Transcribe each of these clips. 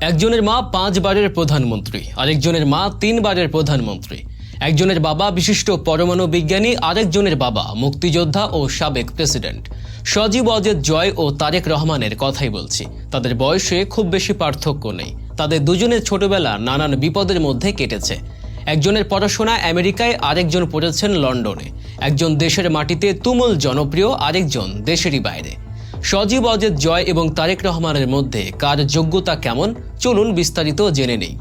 একজনের মা পাঁচবারের প্রধানমন্ত্রী, আরেকজনের মা তিনবারের প্রধানমন্ত্রী। একজনের বাবা বিশিষ্ট পরমাণু বিজ্ঞানী, আরেকজনের বাবা মুক্তিযোদ্ধা ও সাবেক প্রেসিডেন্ট। সজীব অজেদ জয় ও তারেক রহমানের কথাই বলছি। তাদের বয়সে খুব বেশি পার্থক্য নেই। তাদের দুজনের ছোটবেলা নানান বিপদের মধ্যে কেটেছে। একজনের পড়াশোনা আমেরিকায়, আরেকজন পড়েছেন লন্ডনে। একজন দেশের মাটিতে তুমুল জনপ্রিয়, আরেকজন দেশেরই বাইরে। সজীব অজেদ জয় এবং তারেক রহমানের মধ্যে কার যোগ্যতা কেমন, চলুন বিস্তারিত জেনে নেই।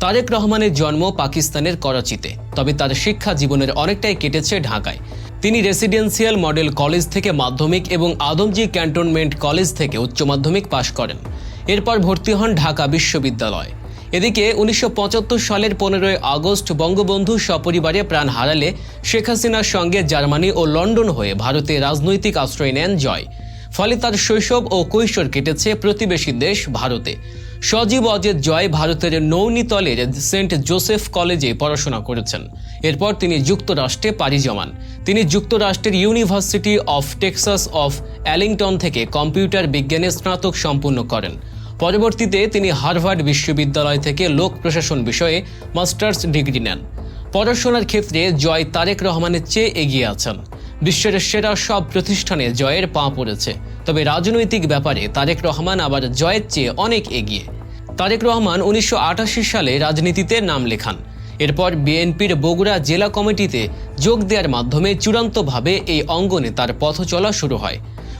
তারেক রহমানের জন্ম পাকিস্তানের করাচিতে, তবে তার শিক্ষা জীবনের অনেকটাই কেটেছে ঢাকায়। তিনি রেসিডেন্সিয়াল মডেল কলেজ থেকে মাধ্যমিক এবং আদমজি ক্যান্টনমেন্ট কলেজ থেকে উচ্চ মাধ্যমিক পাশ করেন। এরপর ভর্তি হন ঢাকা বিশ্ববিদ্যালয়। এদিকে উনিশশো পঁচাত্তর সালের পনেরোই আগস্ট বঙ্গবন্ধু সপরিবারে প্রাণ হারালে শেখ হাসিনার সঙ্গে জার্মানি ও লন্ডন হয়ে ভারতে রাজনৈতিক আশ্রয় নেন জয়। ফলে তার শৈশব ও কৈশোর কেটেছে প্রতিবেশী দেশ ভারতে। সজীব অজেদ জয় ভারতের নৌনিতলের সেন্ট জোসেফ কলেজে পড়াশোনা করেছেন। এরপর তিনি যুক্তরাষ্ট্রে পাড়ি জমান। তিনি যুক্তরাষ্ট্রের university of Texas of Arlington থেকে কম্পিউটার বিজ্ঞানে স্নাতক সম্পূর্ণ করেন। পরবর্তীতে তিনি হার্ভার্ড বিশ্ববিদ্যালয় থেকে লোক প্রশাসন বিষয়ে মাস্টার্স ডিগ্রি নেন। পড়াশোনার ক্ষেত্রে জয় তারেক রহমানের চেয়ে এগিয়ে আছেন। বিশ্বের সেরা সব প্রতিষ্ঠানে জয়ের পা পড়েছে। তবে রাজনৈতিক ব্যাপারে তারেক রহমান আবার জয়ের চেয়ে অনেক এগিয়ে। তারেক রহমান উনিশশো আটাশি সালে রাজনীতিতে নাম লেখান। এরপর বিএনপির বগুড়া জেলা কমিটিতে যোগ দেওয়ার মাধ্যমে চূড়ান্তভাবে এই অঙ্গনে তার পথ চলা শুরু হয়।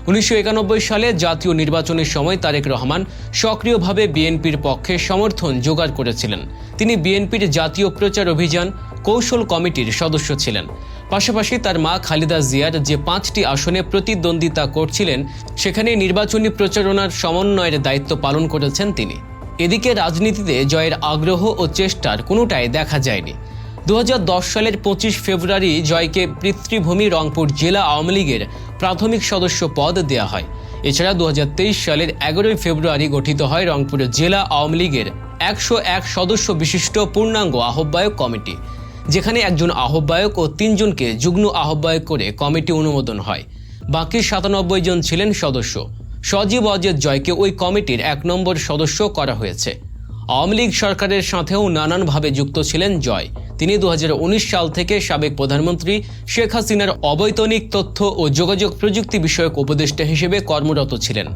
উনিশশো একানব্বই সালে জাতীয় নির্বাচনের সময় তারেক রহমান সক্রিয়ভাবে বিএনপির পক্ষে সমর্থন জোগাড় করেছিলেন। তিনি বিএনপির জাতীয় প্রচার অভিযান কৌশল কমিটির সদস্য ছিলেন। পাশাপাশি তার মা খালেদা জিয়ার যে পাঁচটি আসনে প্রতিদ্বন্দ্বিতা করছিলেন সেখানে নির্বাচনী প্রচারণার সমন্বয়ের দায়িত্ব পালন করেছেন তিনি। এদিকে রাজনীতিতে জয়ের আগ্রহ ও চেষ্টার কোনোটাই দেখা যায়নি। দুহাজার দশ সালের পঁচিশ ফেব্রুয়ারি জয়কে পিতৃভূমি রংপুর জেলা আওয়ামী লীগের প্রাথমিক সদস্য পদ দেওয়া হয়। এছাড়া দু হাজার তেইশ সালের এগারোই ফেব্রুয়ারি গঠিত হয় রংপুর জেলা আওয়ামী লীগের একশো এক সদস্য বিশিষ্ট পূর্ণাঙ্গ আহ্বায়ক কমিটি। যেখানে একজন আহ্বায়ক ও তিনজনকে যুগ্ম আহ্বায়ক করে কমিটি অনুমোদন হয়। বাকি সাতানব্বই জন ছিলেন সদস্য। সজীব অজেদ জয়কে ওই কমিটির এক নম্বর সদস্য করা হয়েছে। আওয়ামী লীগ সরকারের সাথেও নানানভাবে যুক্ত ছিলেন জয়। তিনি দু হাজার উনিশ সাল থেকে সাবেক প্রধানমন্ত্রী শেখ হাসিনার অবৈতনিক তথ্য ও যোগাযোগ প্রযুক্তি বিষয়ক উপদেষ্টা হিসেবে কর্মরত ছিলেন।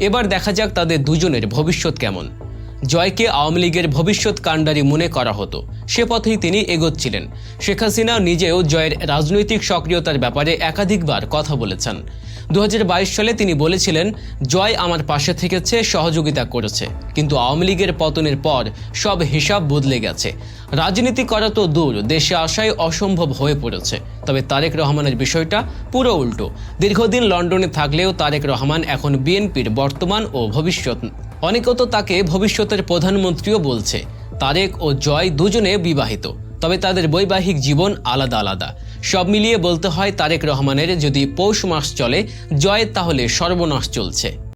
এবার দেখা যাক তাদের দুজনের ভবিষ্যৎ কেমন। জয়কে আওয়ামী লীগের ভবিষ্যৎ কাণ্ডারি মনে করা হতো। সে পথেই তিনি এগোচ্ছিলেন। শেখ হাসিনা নিজেও জয়ের রাজনৈতিক সক্রিয়তার ব্যাপারে একাধিকবার কথা বলেছেন। দু হাজার বাইশ সালে তিনি বলেছিলেন, জয় আমার পাশে থেকেছে, সহযোগিতা করেছে। কিন্তু আওয়ামী লীগের পতনের পর সব হিসাব বদলে গেছে। রাজনীতি করা তো দূর, দেশে আসাই অসম্ভব হয়ে পড়েছে। তবে তারেক রহমানের বিষয়টা পুরো উল্টো। দীর্ঘদিন লন্ডনে থাকলেও তারেক রহমান এখন বিএনপির বর্তমান ও ভবিষ্যৎ। অনেকেও তো তাকে ভবিষ্যতের প্রধানমন্ত্রীও বলছে। তারেক ও জয় দুজনে বিবাহিত। তবে তাদের বৈবাহিক জীবন আলাদা আলাদা। সব মিলিয়ে বলতে হয় তারেক রহমানের যদি পৌষ মাস চলে জয় তাহলে সর্বনাশ চলছে।